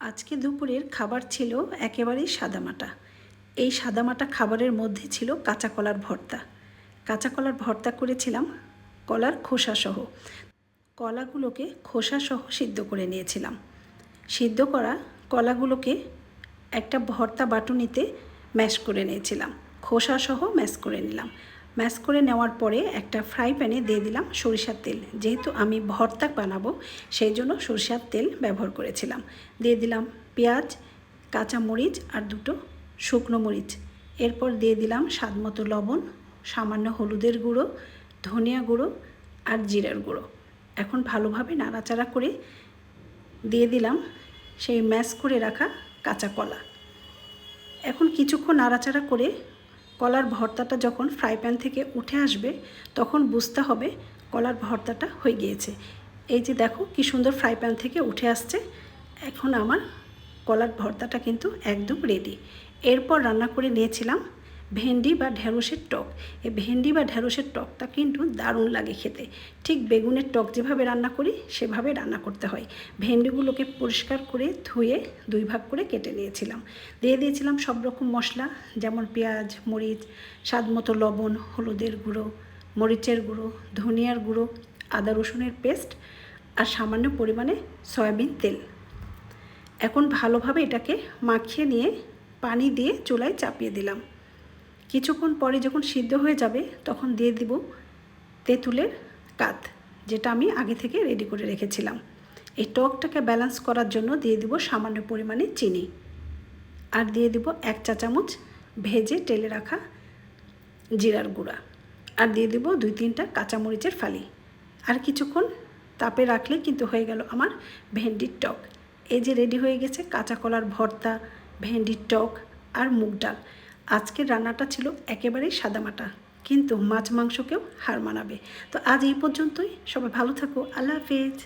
আজকে দুপুরের খাবার ছিল একেবারেই সাদামাটা। এই সাদামাটা খাবারের মধ্যে ছিল কাঁচা কলার ভর্তা। কাঁচা কলার ভর্তা করেছিলাম কলার খোসাসহ কলাগুলোকে খোসাসহ সিদ্ধ করে নিয়েছিলাম। সিদ্ধ করা কলাগুলোকে একটা ভর্তা বাটুনিতে ম্যাশ করে নিয়েছিলাম। খোসাসহ ম্যাশ করে নিলাম। ম্যাশ করে নেওয়ার পরে একটা ফ্রাই প্যানে দিয়ে দিলাম সরিষার তেল। যেহেতু আমি ভর্তা বানাবো, সেই জন্য সরিষার তেল ব্যবহার করেছিলাম। দিয়ে দিলাম পেঁয়াজ কাঁচা মরিচ আর দুটো শুকনো মরিচ। এরপর দিয়ে দিলাম স্বাদ মতো লবণ, সামান্য হলুদের গুঁড়ো, ধনিয়া গুঁড়ো আর জিরার গুঁড়ো। এখন ভালোভাবে নাড়াচাড়া করে দিয়ে দিলাম সেই ম্যাশ করে রাখা কাঁচা কলা। এখন কিছুক্ষণ নাড়াচাড়া করে কলার ভর্তাটা যখন ফ্রাই প্যান থেকে উঠে আসবে, তখন বুঝতে হবে কলার ভর্তাটা হয়ে গিয়েছে। এই যে দেখো কি সুন্দর ফ্রাই প্যান থেকে উঠে আসছে। এখন আমার কলার ভর্তাটা কিন্তু একদম রেডি এরপর রান্না করে নিয়েছিলাম ভেন্ডি বা ঢেঁড়সের টক। এই ভেন্ডি বা ঢেঁড়সের টকটা কিন্তু দারুণ লাগে খেতে। ঠিক বেগুনের টক যেভাবে রান্না করি, সেভাবে রান্না করতে হয়। ভেন্ডিগুলোকে পরিষ্কার করে ধুয়ে দুই ভাগ করে কেটে নিয়েছিলাম। দিয়ে দিয়েছিলাম সব রকম মশলা, যেমন পেঁয়াজ, মরিচ, স্বাদ মতো লবণ, হলুদের গুঁড়ো, মরিচের গুঁড়ো, ধনিয়ার গুঁড়ো, আদা রসুনের পেস্ট আর সামান্য পরিমাণে সয়াবিন তেল। এখন ভালোভাবে এটাকে মাখিয়ে নিয়ে পানি দিয়ে চুলায় চাপিয়ে দিলাম। কিছুক্ষণ পরে যখন সিদ্ধ হয়ে যাবে, তখন দিয়ে দিব তেঁতুলের কাত, যেটা আমি আগে থেকে রেডি করে রেখেছিলাম। এই টকটাকে ব্যালেন্স করার জন্য দিয়ে দিব সামান্য পরিমাণে চিনি। আর দিয়ে দিব এক চা চামচ ভেজে টেলে রাখা জিরার গুঁড়া। আর দিয়ে দিব দুই তিনটা কাঁচামরিচের ফালি। আর কিছুক্ষণ তাপে রাখলে কিন্তু হয়ে গেল আমার ভেন্ডির টক। এই যে রেডি হয়ে গেছে কাঁচা কলার ভর্তা, ভেন্ডির টক আর মুগ ডাল। আজকের রান্নাটা ছিল একেবারেই সাদামাটা, কিন্তু মাছ মাংসকেও হার মানাবে। তো আজ এই পর্যন্তই। সবাই ভালো থাকো। আল্লাহ হাফেজ।